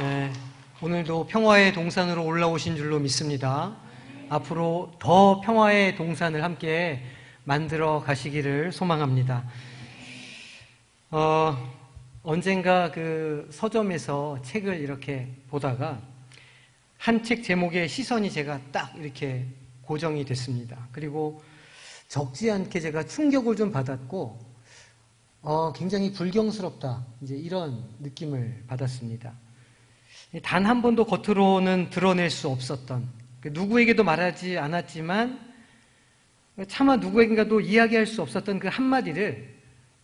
네, 오늘도 평화의 동산으로 올라오신 줄로 믿습니다. 앞으로 더 평화의 동산을 함께 만들어 가시기를 소망합니다. 어, 언젠가 그 서점에서 책을 이렇게 보다가 한 책 제목에 시선이 제가 딱 이렇게 고정이 됐습니다. 그리고 적지 않게 제가 충격을 좀 받았고, 어, 굉장히 불경스럽다. 이제 이런 느낌을 받았습니다. 단 한 번도 겉으로는 드러낼 수 없었던, 그 누구에게도 말하지 않았지만, 차마 누구에게도 이야기할 수 없었던 그 한마디를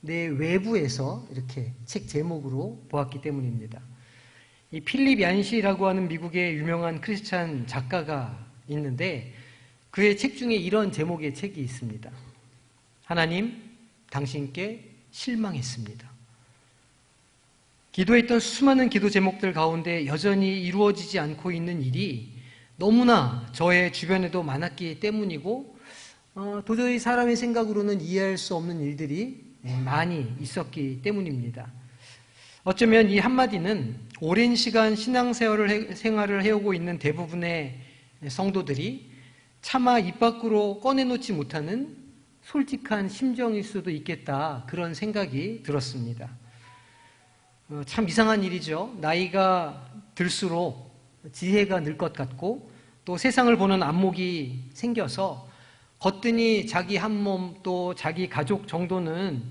내 외부에서 이렇게 책 제목으로 보았기 때문입니다. 이 필립 얀시라고 하는 미국의 유명한 크리스찬 작가가 있는데 그의 책 중에 이런 제목의 책이 있습니다. 하나님, 당신께 실망했습니다. 기도했던 수많은 기도 제목들 가운데 여전히 이루어지지 않고 있는 일이 너무나 저의 주변에도 많았기 때문이고 어, 도저히 사람의 생각으로는 이해할 수 없는 일들이 많이 있었기 때문입니다. 어쩌면 이 한마디는 오랜 시간 신앙생활을 생활을 해오고 있는 대부분의 성도들이 차마 입 밖으로 꺼내놓지 못하는 솔직한 심정일 수도 있겠다 그런 생각이 들었습니다. 어, 참 이상한 일이죠. 나이가 들수록 지혜가 늘 것 같고 또 세상을 보는 안목이 생겨서 거뜬히 자기 한 몸 또 자기 가족 정도는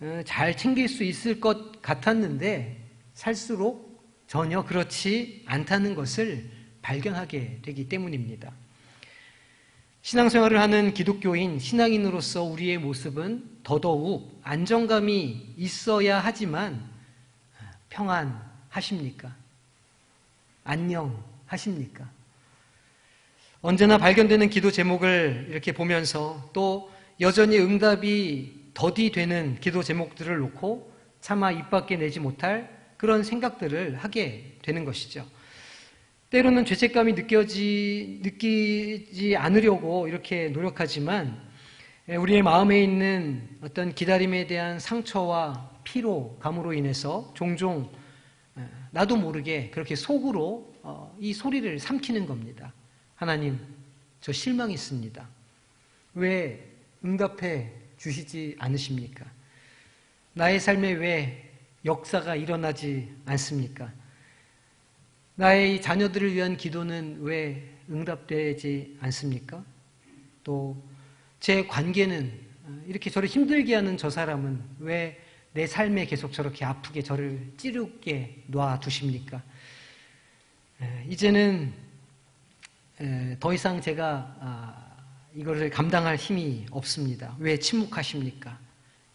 어, 잘 챙길 수 있을 것 같았는데 살수록 전혀 그렇지 않다는 것을 발견하게 되기 때문입니다. 신앙생활을 하는 기독교인, 신앙인으로서 우리의 모습은 더더욱 안정감이 있어야 하지만 평안하십니까? 안녕하십니까? 언제나 발견되는 기도 제목을 이렇게 보면서 또 여전히 응답이 더디 되는 기도 제목들을 놓고 차마 입 밖에 내지 못할 그런 생각들을 하게 되는 것이죠. 때로는 죄책감이 느껴지, 느끼지 않으려고 이렇게 노력하지만 우리의 마음에 있는 어떤 기다림에 대한 상처와 피로감으로 인해서 종종 나도 모르게 그렇게 속으로 어, 이 소리를 삼키는 겁니다. 하나님, 저 실망했습니다. 왜 응답해 주시지 않으십니까? 나의 삶에 왜 역사가 일어나지 않습니까? 나의 자녀들을 위한 기도는 왜 응답되지 않습니까? 또 제 관계는 이렇게 저를 힘들게 하는 저 사람은 왜 내 삶에 계속 저렇게 아프게 저를 찌르게 놔두십니까? 이제는 더 이상 제가 아, 이거를 감당할 힘이 없습니다. 왜 침묵하십니까?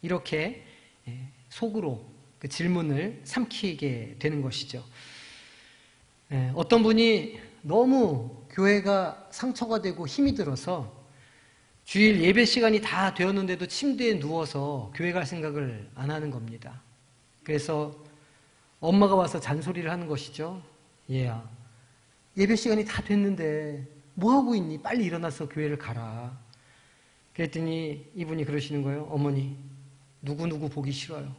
이렇게 속으로 그 질문을 삼키게 되는 것이죠. 어떤 분이 너무 교회가 상처가 되고 힘이 들어서 주일 예배 시간이 다 되었는데도 침대에 누워서 교회 갈 생각을 안 하는 겁니다. 그래서 엄마가 와서 잔소리를 하는 것이죠. 얘야, 예배 시간이 다 됐는데 뭐 하고 있니? 빨리 일어나서 교회를 가라. 그랬더니 이분이 그러시는 거예요. 어머니, 누구누구 보기 싫어요.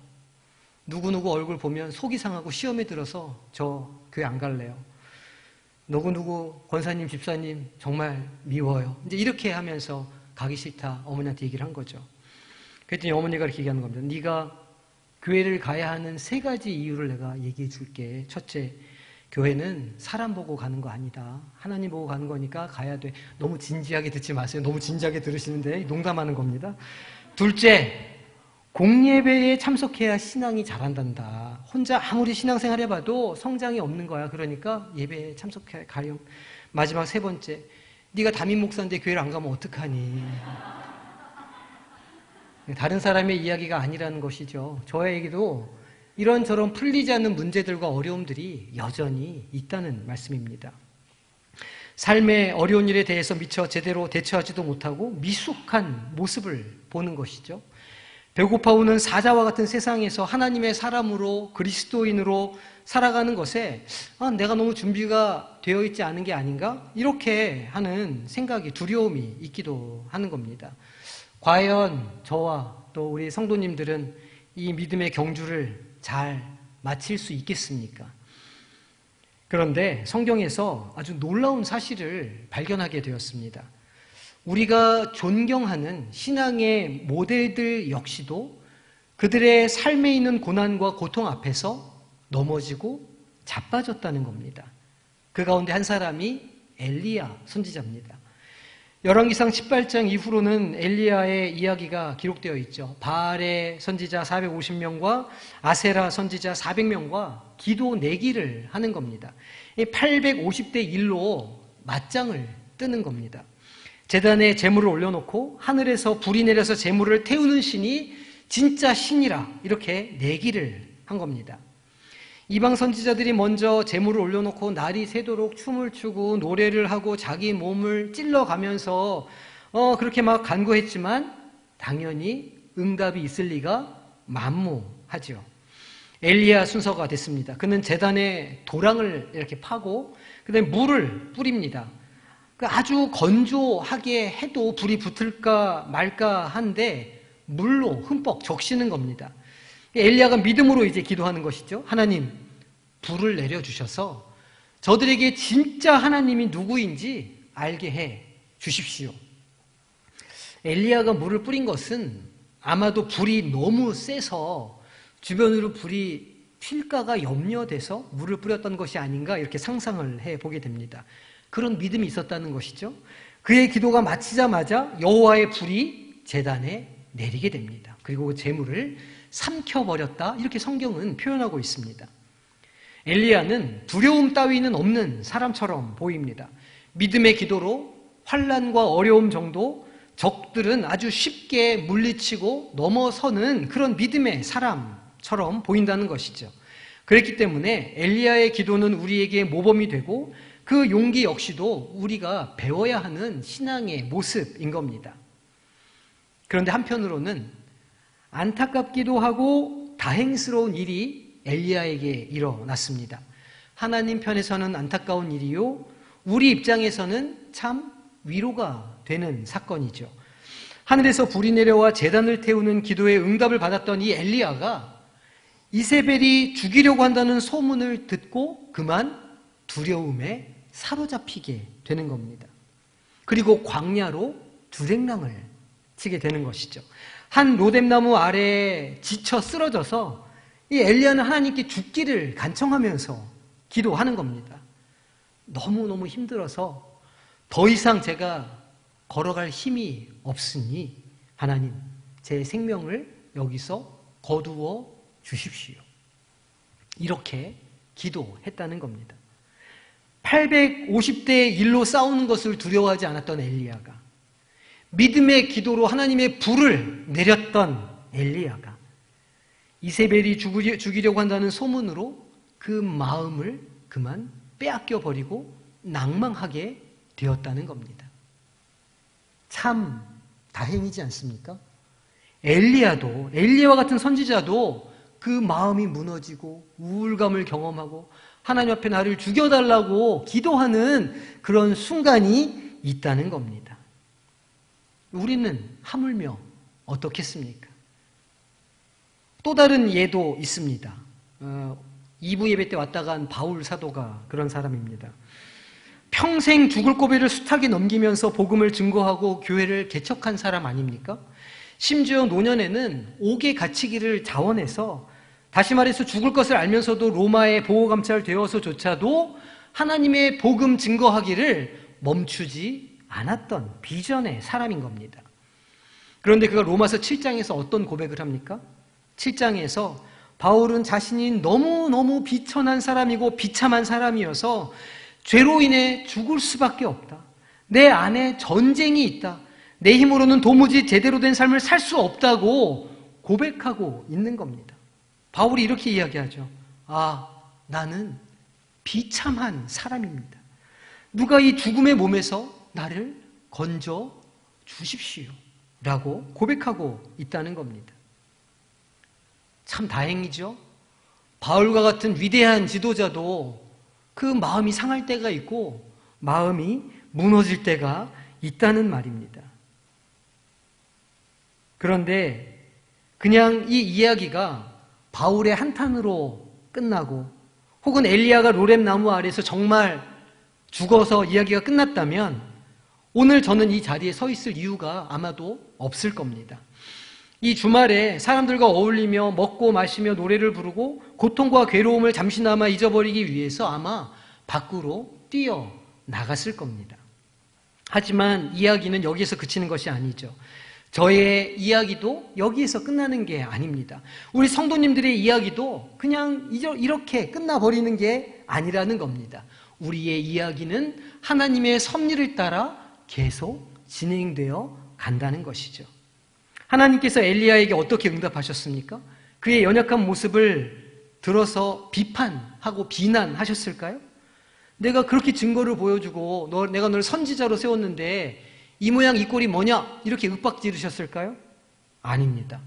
누구누구 얼굴 보면 속이 상하고 시험에 들어서 저 교회 안 갈래요. 누구누구 권사님, 집사님 정말 미워요. 이제 이렇게 하면서 가기 싫다 어머니한테 얘기를 한 거죠. 그랬더니 어머니가 이렇게 얘기하는 겁니다. 네가 교회를 가야 하는 세 가지 이유를 내가 얘기해 줄게. 첫째, 교회는 사람 보고 가는 거 아니다. 하나님 보고 가는 거니까 가야 돼. 너무 진지하게 듣지 마세요. 너무 진지하게 들으시는데 농담하는 겁니다. 둘째, 공예배에 참석해야 신앙이 자란단다. 혼자 아무리 신앙생활 해봐도 성장이 없는 거야. 그러니까 예배에 참석해야 가령. 마지막 세 번째, 네가 담임 목사인데 교회를 안 가면 어떡하니? 다른 사람의 이야기가 아니라는 것이죠. 저에게도 이런저런 풀리지 않는 문제들과 어려움들이 여전히 있다는 말씀입니다. 삶의 어려운 일에 대해서 미처 제대로 대처하지도 못하고 미숙한 모습을 보는 것이죠. 배고파 오는 사자와 같은 세상에서 하나님의 사람으로 그리스도인으로 살아가는 것에 아, 내가 너무 준비가 되어 있지 않은 게 아닌가? 이렇게 하는 생각이 두려움이 있기도 하는 겁니다. 과연 저와 또 우리 성도님들은 이 믿음의 경주를 잘 마칠 수 있겠습니까? 그런데 성경에서 아주 놀라운 사실을 발견하게 되었습니다. 우리가 존경하는 신앙의 모델들 역시도 그들의 삶에 있는 고난과 고통 앞에서 넘어지고 자빠졌다는 겁니다. 그 가운데 한 사람이 엘리야 선지자입니다. 열왕기상 18장 이후로는 엘리야의 이야기가 기록되어 있죠. 바알의 선지자 450명과 아세라 선지자 400명과 기도 내기를 하는 겁니다. 850대 1로 맞짱을 뜨는 겁니다. 재단에 재물을 올려놓고 하늘에서 불이 내려서 재물을 태우는 신이 진짜 신이라 이렇게 내기를 한 겁니다. 이방 선지자들이 먼저 재물을 올려놓고 날이 새도록 춤을 추고 노래를 하고 자기 몸을 찔러가면서 어 그렇게 막 간구했지만 당연히 응답이 있을 리가 만무하죠. 엘리야 순서가 됐습니다. 그는 재단에 도랑을 이렇게 파고 그다음에 물을 뿌립니다. 그 아주 건조하게 해도 불이 붙을까 말까 한데 물로 흠뻑 적시는 겁니다. 엘리야가 믿음으로 이제 기도하는 것이죠. 하나님, 불을 내려주셔서 저들에게 진짜 하나님이 누구인지 알게 해 주십시오. 엘리야가 물을 뿌린 것은 아마도 불이 너무 세서 주변으로 불이 튈까가 염려돼서 물을 뿌렸던 것이 아닌가 이렇게 상상을 해 보게 됩니다. 그런 믿음이 있었다는 것이죠. 그의 기도가 마치자마자 여호와의 불이 재단에 내리게 됩니다. 그리고 재물을 삼켜버렸다. 이렇게 성경은 표현하고 있습니다. 엘리야는 두려움 따위는 없는 사람처럼 보입니다. 믿음의 기도로 환란과 어려움 정도 적들은 아주 쉽게 물리치고 넘어서는 그런 믿음의 사람처럼 보인다는 것이죠. 그렇기 때문에 엘리야의 기도는 우리에게 모범이 되고 그 용기 역시도 우리가 배워야 하는 신앙의 모습인 겁니다. 그런데 한편으로는 안타깝기도 하고 다행스러운 일이 엘리야에게 일어났습니다. 하나님 편에서는 안타까운 일이요. 우리 입장에서는 참 위로가 되는 사건이죠. 하늘에서 불이 내려와 재단을 태우는 기도에 응답을 받았던 이 엘리야가 이세벨이 죽이려고 한다는 소문을 듣고 그만 두려움에 사로잡히게 되는 겁니다. 그리고 광야로 두랭랑을 치게 되는 것이죠. 한 로뎀나무 아래에 지쳐 쓰러져서 이 엘리야는 하나님께 죽기를 간청하면서 기도하는 겁니다. 너무너무 힘들어서 더 이상 제가 걸어갈 힘이 없으니 하나님 제 생명을 여기서 거두어 주십시오. 이렇게 기도했다는 겁니다. 850대 1로 싸우는 것을 두려워하지 않았던 엘리야가 믿음의 기도로 하나님의 불을 내렸던 엘리야가 이세벨이 죽이려고 한다는 소문으로 그 마음을 그만 빼앗겨 버리고 낭망하게 되었다는 겁니다. 참 다행이지 않습니까? 엘리야도 엘리야와 같은 선지자도 그 마음이 무너지고 우울감을 경험하고 하나님 앞에 나를 죽여달라고 기도하는 그런 순간이 있다는 겁니다. 우리는 하물며 어떻겠습니까? 또 다른 예도 있습니다. 어, 2부 예배 때 왔다 간 바울 사도가 그런 사람입니다. 평생 죽을 고비를 숱하게 넘기면서 복음을 증거하고 교회를 개척한 사람 아닙니까? 심지어 노년에는 옥에 갇히기를 자원해서 다시 말해서 죽을 것을 알면서도 로마의 보호감찰 되어서조차도 하나님의 복음 증거하기를 멈추지 않았던 비전의 사람인 겁니다. 그런데 그가 로마서 7장에서 어떤 고백을 합니까? 7장에서 바울은 자신이 너무너무 비천한 사람이고 비참한 사람이어서 죄로 인해 죽을 수밖에 없다. 내 안에 전쟁이 있다. 내 힘으로는 도무지 제대로 된 삶을 살 수 없다고 고백하고 있는 겁니다. 바울이 이렇게 이야기하죠. 아, 나는 비참한 사람입니다. 누가 이 죽음의 몸에서 나를 건져 주십시오. 라고 고백하고 있다는 겁니다. 참 다행이죠. 바울과 같은 위대한 지도자도 그 마음이 상할 때가 있고 마음이 무너질 때가 있다는 말입니다. 그런데 그냥 이 이야기가 바울의 한탄으로 끝나고 혹은 엘리야가 로렘 나무 아래서 정말 죽어서 이야기가 끝났다면 오늘 저는 이 자리에 서 있을 이유가 아마도 없을 겁니다. 이 주말에 사람들과 어울리며 먹고 마시며 노래를 부르고 고통과 괴로움을 잠시나마 잊어버리기 위해서 아마 밖으로 뛰어 나갔을 겁니다. 하지만 이야기는 여기에서 그치는 것이 아니죠. 저의 이야기도 여기에서 끝나는 게 아닙니다. 우리 성도님들의 이야기도 그냥 이렇게 끝나버리는 게 아니라는 겁니다. 우리의 이야기는 하나님의 섭리를 따라 계속 진행되어 간다는 것이죠. 하나님께서 엘리야에게 어떻게 응답하셨습니까? 그의 연약한 모습을 들어서 비판하고 비난하셨을까요? 내가 그렇게 증거를 보여주고 너, 내가 너를 선지자로 세웠는데 이 모양 이 꼴이 뭐냐? 이렇게 윽박 지르셨을까요? 아닙니다.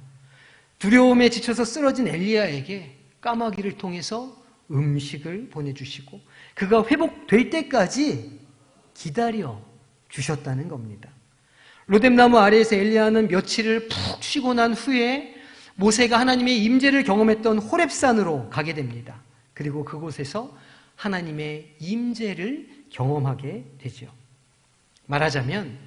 두려움에 지쳐서 쓰러진 엘리야에게 까마귀를 통해서 음식을 보내주시고 그가 회복될 때까지 기다려 주셨다는 겁니다. 로뎀나무 아래에서 엘리야는 며칠을 푹 쉬고 난 후에 모세가 하나님의 임재를 경험했던 호렙산으로 가게 됩니다. 그리고 그곳에서 하나님의 임재를 경험하게 되죠. 말하자면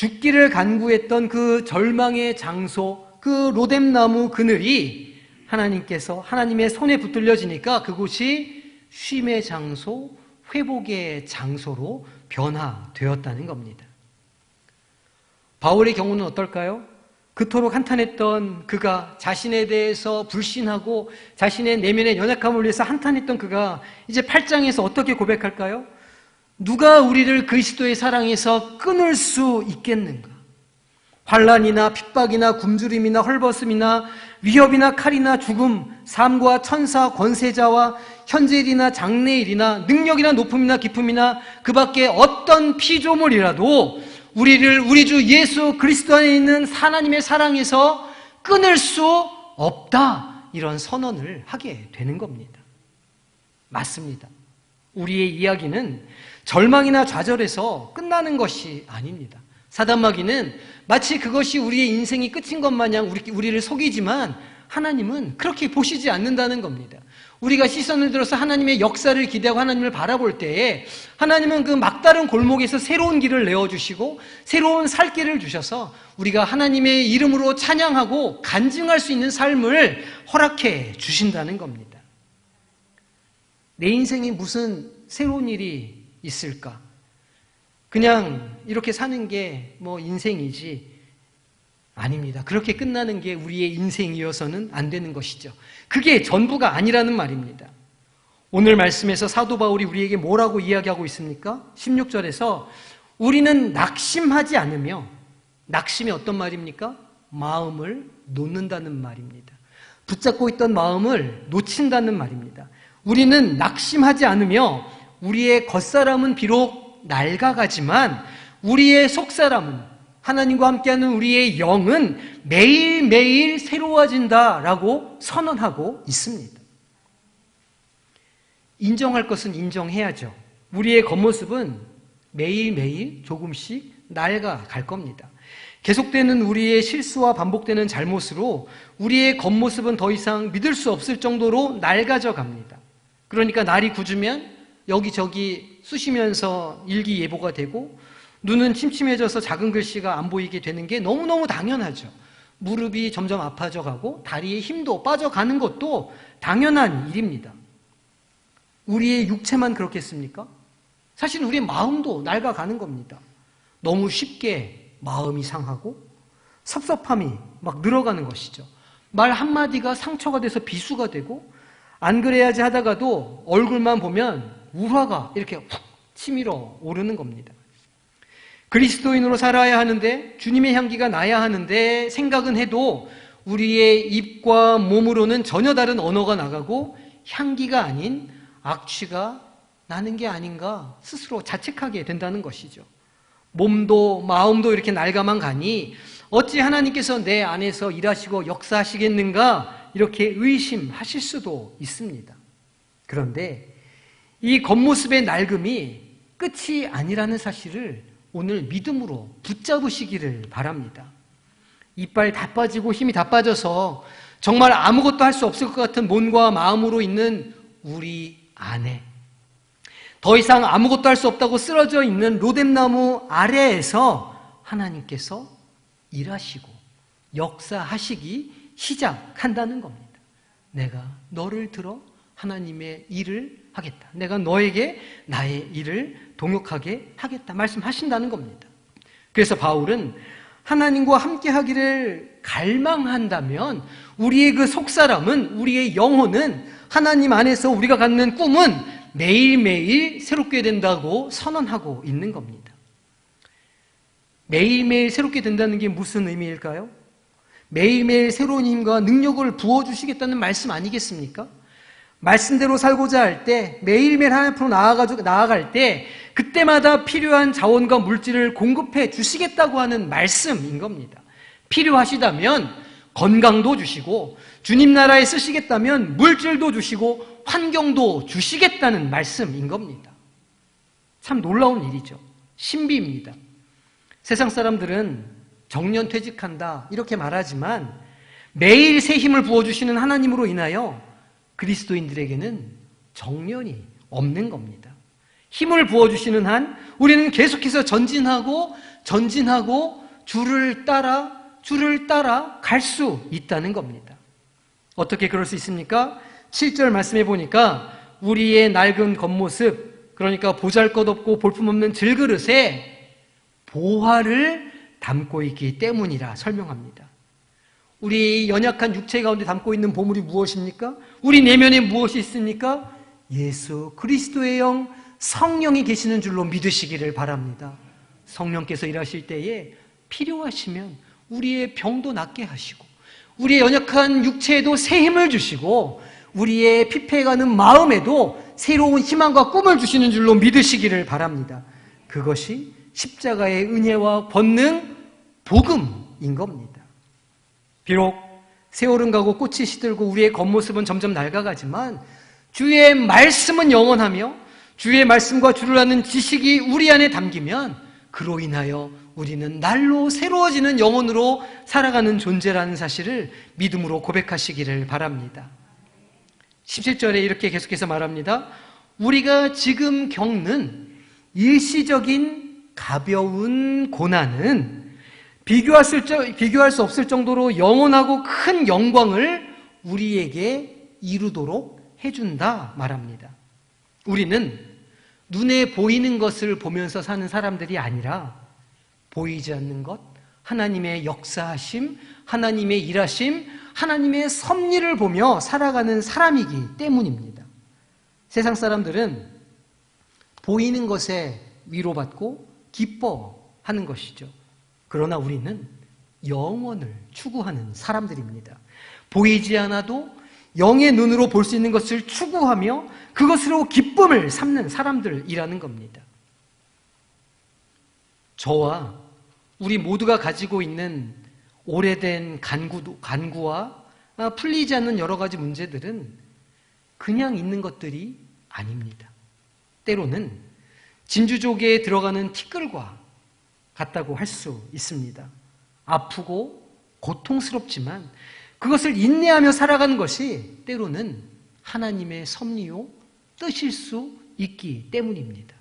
죽기를 간구했던 그 절망의 장소, 그 로뎀나무 그늘이 하나님께서 하나님의 손에 붙들려지니까 그곳이 쉼의 장소, 회복의 장소로 변화되었다는 겁니다. 바울의 경우는 어떨까요? 그토록 한탄했던 그가 자신에 대해서 불신하고 자신의 내면의 연약함을 위해서 한탄했던 그가 이제 8장에서 어떻게 고백할까요? 누가 우리를 그리스도의 사랑에서 끊을 수 있겠는가? 환란이나 핍박이나 굶주림이나 헐벗음이나 위협이나 칼이나 죽음, 삶과 천사, 권세자와 현재일이나 장래일이나 능력이나 높음이나 기쁨이나 그 밖에 어떤 피조물이라도 우리를 우리 주 예수 그리스도 안에 있는 하나님의 사랑에서 끊을 수 없다. 이런 선언을 하게 되는 겁니다. 맞습니다. 우리의 이야기는 절망이나 좌절에서 끝나는 것이 아닙니다. 사단마귀는 마치 그것이 우리의 인생이 끝인 것 마냥 우리를 속이지만 하나님은 그렇게 보시지 않는다는 겁니다. 우리가 시선을 들어서 하나님의 역사를 기대하고 하나님을 바라볼 때에 하나님은 그 막다른 골목에서 새로운 길을 내어주시고 새로운 살 길을 주셔서 우리가 하나님의 이름으로 찬양하고 간증할 수 있는 삶을 허락해 주신다는 겁니다. 내 인생에 무슨 새로운 일이 있을까? 그냥 이렇게 사는 게 뭐 인생이지 아닙니다. 그렇게 끝나는 게 우리의 인생이어서는 안 되는 것이죠. 그게 전부가 아니라는 말입니다. 오늘 말씀에서 사도 바울이 우리에게 뭐라고 이야기하고 있습니까? 16절에서 우리는 낙심하지 않으며 낙심이 어떤 말입니까? 마음을 놓는다는 말입니다. 붙잡고 있던 마음을 놓친다는 말입니다. 우리는 낙심하지 않으며 우리의 겉사람은 비록 낡아가지만 우리의 속사람은 하나님과 함께하는 우리의 영은 매일매일 새로워진다라고 선언하고 있습니다. 인정할 것은 인정해야죠. 우리의 겉모습은 매일매일 조금씩 낡아갈 겁니다. 계속되는 우리의 실수와 반복되는 잘못으로 우리의 겉모습은 더 이상 믿을 수 없을 정도로 낡아져 갑니다. 그러니까 날이 굳으면 여기저기 쑤시면서 일기예보가 되고 눈은 침침해져서 작은 글씨가 안 보이게 되는 게 너무너무 당연하죠. 무릎이 점점 아파져 가고 다리의 힘도 빠져가는 것도 당연한 일입니다. 우리의 육체만 그렇겠습니까? 사실 우리의 마음도 낡아가는 겁니다. 너무 쉽게 마음이 상하고 섭섭함이 막 늘어가는 것이죠. 말 한마디가 상처가 돼서 비수가 되고 안 그래야지 하다가도 얼굴만 보면 우화가 이렇게 훅 치밀어 오르는 겁니다. 그리스도인으로 살아야 하는데 주님의 향기가 나야 하는데 생각은 해도 우리의 입과 몸으로는 전혀 다른 언어가 나가고 향기가 아닌 악취가 나는 게 아닌가 스스로 자책하게 된다는 것이죠. 몸도 마음도 이렇게 낡아만 가니 어찌 하나님께서 내 안에서 일하시고 역사하시겠는가 이렇게 의심하실 수도 있습니다. 그런데 이 겉모습의 낡음이 끝이 아니라는 사실을 오늘 믿음으로 붙잡으시기를 바랍니다. 이빨 다 빠지고 힘이 다 빠져서 정말 아무것도 할 수 없을 것 같은 몸과 마음으로 있는 우리 안 해. 더 이상 아무것도 할 수 없다고 쓰러져 있는 로뎀나무 아래에서 하나님께서 일하시고 역사하시기 시작한다는 겁니다. 내가 너를 들어 하나님의 일을 하겠다. 내가 너에게 나의 일을 동역하게 하겠다. 말씀하신다는 겁니다. 그래서 바울은 하나님과 함께 하기를 갈망한다면 우리의 그 속사람은 우리의 영혼은 하나님 안에서 우리가 갖는 꿈은 매일매일 새롭게 된다고 선언하고 있는 겁니다. 매일매일 새롭게 된다는 게 무슨 의미일까요? 매일매일 새로운 힘과 능력을 부어주시겠다는 말씀 아니겠습니까? 말씀대로 살고자 할 때, 매일매일 하나님 앞으로 나아가지고, 나아갈 때, 그때마다 필요한 자원과 물질을 공급해 주시겠다고 하는 말씀인 겁니다. 필요하시다면 건강도 주시고, 주님 나라에 쓰시겠다면 물질도 주시고, 환경도 주시겠다는 말씀인 겁니다. 참 놀라운 일이죠. 신비입니다. 세상 사람들은 정년 퇴직한다, 이렇게 말하지만 매일 새 힘을 부어주시는 하나님으로 인하여 그리스도인들에게는 정년이 없는 겁니다. 힘을 부어주시는 한 우리는 계속해서 전진하고 전진하고 줄을 따라 줄을 따라 갈 수 있다는 겁니다. 어떻게 그럴 수 있습니까? 7절 말씀해 보니까 우리의 낡은 겉모습, 그러니까 보잘 것 없고 볼품 없는 질그릇에 보화를 담고 있기 때문이라 설명합니다. 우리 연약한 육체 가운데 담고 있는 보물이 무엇입니까? 우리 내면에 무엇이 있습니까? 예수 그리스도의 영 성령이 계시는 줄로 믿으시기를 바랍니다. 성령께서 일하실 때에 필요하시면 우리의 병도 낫게 하시고 우리의 연약한 육체에도 새 힘을 주시고 우리의 피폐해가는 마음에도 새로운 희망과 꿈을 주시는 줄로 믿으시기를 바랍니다. 그것이 십자가의 은혜와 권능, 복음인 겁니다. 비록 세월은 가고 꽃이 시들고 우리의 겉모습은 점점 낡아가지만 주의 말씀은 영원하며 주의 말씀과 주를 아는 지식이 우리 안에 담기면 그로 인하여 우리는 날로 새로워지는 영혼으로 살아가는 존재라는 사실을 믿음으로 고백하시기를 바랍니다. 17절에 이렇게 계속해서 말합니다. 우리가 지금 겪는 일시적인 가벼운 고난은 비교할 수, 비교할 수 없을 정도로 영원하고 큰 영광을 우리에게 이루도록 해준다 말합니다. 우리는 눈에 보이는 것을 보면서 사는 사람들이 아니라 보이지 않는 것, 하나님의 역사하심, 하나님의 일하심, 하나님의 섭리를 보며 살아가는 사람이기 때문입니다. 세상 사람들은 보이는 것에 위로받고 기뻐하는 것이죠. 그러나 우리는 영원을 추구하는 사람들입니다. 보이지 않아도 영의 눈으로 볼 수 있는 것을 추구하며 그것으로 기쁨을 삼는 사람들이라는 겁니다. 저와 우리 모두가 가지고 있는 오래된 간구, 간구와 풀리지 않는 여러 가지 문제들은 그냥 있는 것들이 아닙니다. 때로는 진주족에 들어가는 티끌과 같다고 할 수 있습니다. 아프고 고통스럽지만 그것을 인내하며 살아가는 것이 때로는 하나님의 섭리요 뜻일 수 있기 때문입니다.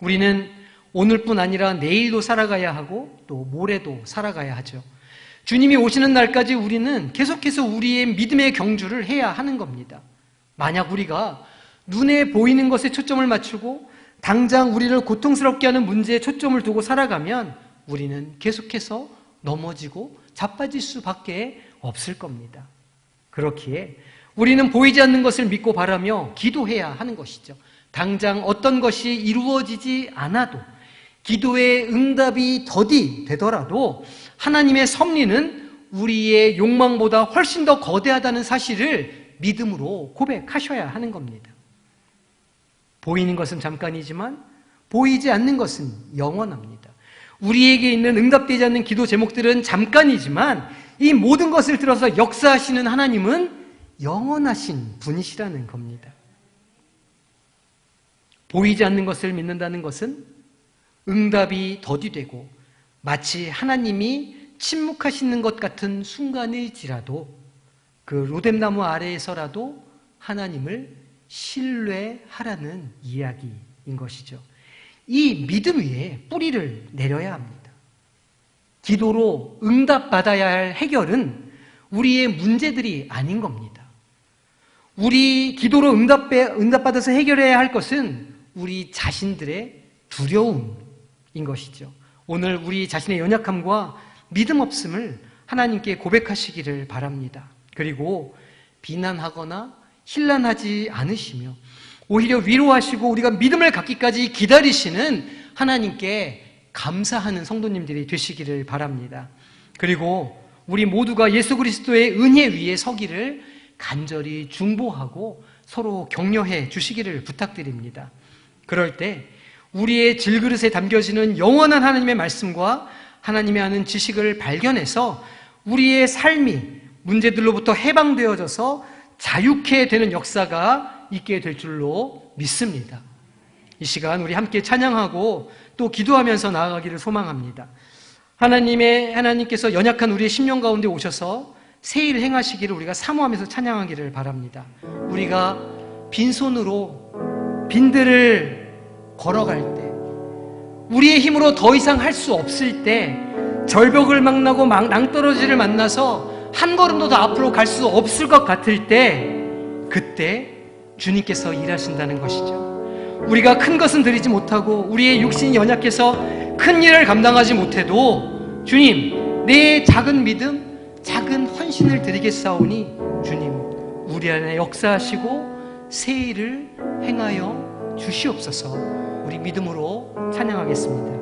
우리는 오늘뿐 아니라 내일도 살아가야 하고 또 모레도 살아가야 하죠. 주님이 오시는 날까지 우리는 계속해서 우리의 믿음의 경주를 해야 하는 겁니다. 만약 우리가 눈에 보이는 것에 초점을 맞추고 당장 우리를 고통스럽게 하는 문제에 초점을 두고 살아가면 우리는 계속해서 넘어지고 자빠질 수밖에 없을 겁니다. 그렇기에 우리는 보이지 않는 것을 믿고 바라며 기도해야 하는 것이죠. 당장 어떤 것이 이루어지지 않아도 기도의 응답이 더디 되더라도 하나님의 섭리는 우리의 욕망보다 훨씬 더 거대하다는 사실을 믿음으로 고백하셔야 하는 겁니다. 보이는 것은 잠깐이지만 보이지 않는 것은 영원합니다. 우리에게 있는 응답되지 않는 기도 제목들은 잠깐이지만 이 모든 것을 들어서 역사하시는 하나님은 영원하신 분이시라는 겁니다. 보이지 않는 것을 믿는다는 것은 응답이 더디되고 마치 하나님이 침묵하시는 것 같은 순간일지라도 그 로뎀나무 아래에서라도 하나님을 신뢰하라는 이야기인 것이죠. 이 믿음 위에 뿌리를 내려야 합니다. 기도로 응답받아야 할 해결은 우리의 문제들이 아닌 겁니다. 우리 기도로 응답, 응답받아서 해결해야 할 것은 우리 자신들의 두려움인 것이죠. 오늘 우리 자신의 연약함과 믿음 없음을 하나님께 고백하시기를 바랍니다. 그리고 비난하거나 힐난하지 않으시며 오히려 위로하시고 우리가 믿음을 갖기까지 기다리시는 하나님께 감사하는 성도님들이 되시기를 바랍니다. 그리고 우리 모두가 예수 그리스도의 은혜 위에 서기를 간절히 중보하고 서로 격려해 주시기를 부탁드립니다. 그럴 때 우리의 질그릇에 담겨지는 영원한 하나님의 말씀과 하나님의 아는 지식을 발견해서 우리의 삶이 문제들로부터 해방되어져서 자유케 되는 역사가 있게 될 줄로 믿습니다. 이 시간 우리 함께 찬양하고 또 기도하면서 나아가기를 소망합니다. 하나님의 하나님께서 연약한 우리의 심령 가운데 오셔서 새일 행하시기를 우리가 사모하면서 찬양하기를 바랍니다. 우리가 빈손으로 빈들을 걸어갈 때 우리의 힘으로 더 이상 할 수 없을 때 절벽을 만나고 막 낭떠러지를 만나서 한 걸음도 더 앞으로 갈 수 없을 것 같을 때 그때 주님께서 일하신다는 것이죠. 우리가 큰 것은 드리지 못하고 우리의 육신이 연약해서 큰 일을 감당하지 못해도 주님 내 작은 믿음 작은 헌신을 드리겠사오니 주님 우리 안에 역사하시고 새 일을 행하여 주시옵소서 우리 믿음으로 찬양하겠습니다.